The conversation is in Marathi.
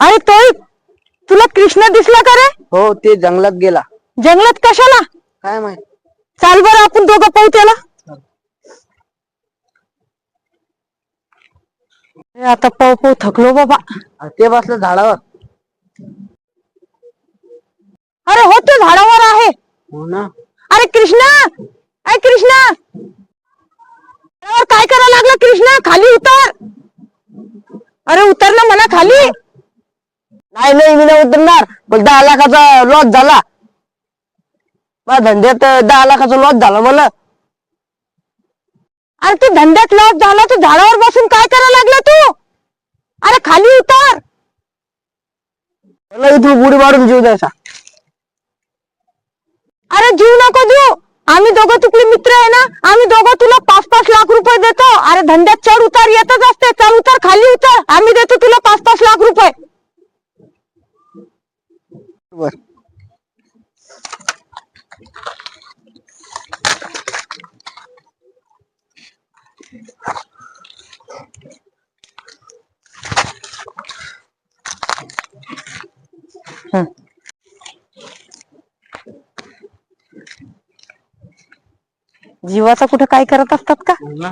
अरे तो तुला कृष्ण दिसला का रे? हो ते जंगलात गेला. जंगलात कशाला? काय माहीत? चाल बरं आपण दोघं पाहू त्याला. अरे आता पाहू पाहू थकलो बाबा. ते बसलं झाडावर. अरे हो ते झाडावर आहे. हो ना. अरे कृष्णा! अरे कृष्णा! झाडावर काय करायला लागला कृष्णा? खाली उतर. अरे उतर ना म्हणा खाली. नाही नाही मी नाही उतरणार. पण दहा लाखाचा लॉस झाला. माझ्या धंद्यात दहा लाखाचा लॉस झाला मला. अरे तू धंद्यात लॉस झाला तू झाडावर बसून काय करायला लागला तू? अरे खाली उतर. मला इथून बुडी मारून जीव द्यायचा. अरे जीव नको देऊ. आम्ही दोघं तुकले मित्र आहे ना आम्ही दोघं तुला पाच पाच लाख रुपये देतो. अरे धंद्यात चढ उतार येतच असते. चढ उतार खाली उतर. आम्ही देतो तुला पाच पाच लाख रुपये बर. जीवाचा कुठे काय करत असतात का? ना